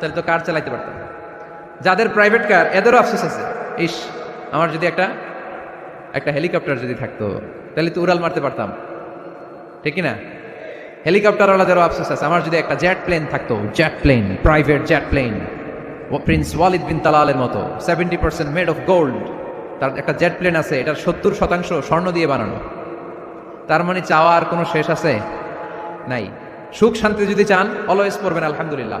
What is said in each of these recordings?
তাহলে তো কার চালাইতে পারতাম? যাদের প্রাইভেট কার এদেরও আফসোস আছে। ইস, আমার যদি একটা একটা হেলিকপ্টার যদি থাকতো, তাহলে তো উড়াল মারতে পারতাম। ঠিক না? হেলিকপ্টারওয়ালাদেরও আফসোস আছে। আমার যদি একটা জেট প্লেন থাকতো jet plane private jet plane prince Walid bin তালালের মতো seventy percent made of gold তার একটা জেট প্লেন আছে, এটার সত্তর শতাংশ স্বর্ণ দিয়ে বানানো। তার মানে চাওয়ার কোনো শেষ আছে? নাই। সুখ শান্তি যদি চান অলওয়েজ পড়বেন, আলহামদুলিল্লাহ।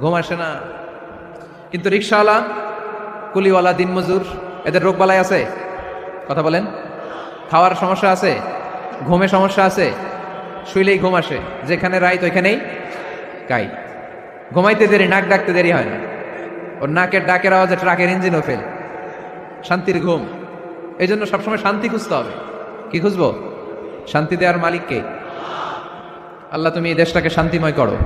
ঘুম আসে না। কিন্তু রিক্সাওয়ালা কুলিওয়ালা, দিনমজুর, এদের রোগ বালাই আছে? কথা বলেন। খাওয়ার সমস্যা আছে? ঘুমে সমস্যা আছে? শুইলেই ঘুম আসে। যেখানে রাইত, ওইখানেই কাই ঘুমাইতে দেরি, নাক ডাকতে দেরি হয় না। ওর নাকের ডাকের আওয়াজে ট্রাকের ইঞ্জিনও ফেল। শান্তির ঘুম। এই জন্য সবসময় শান্তি খুঁজতে হবে। কি খুঁজবো? শান্তি দেওয়ার মালিককে। আল্লাহ, তুমি এই দেশটাকে শান্তিময় করো।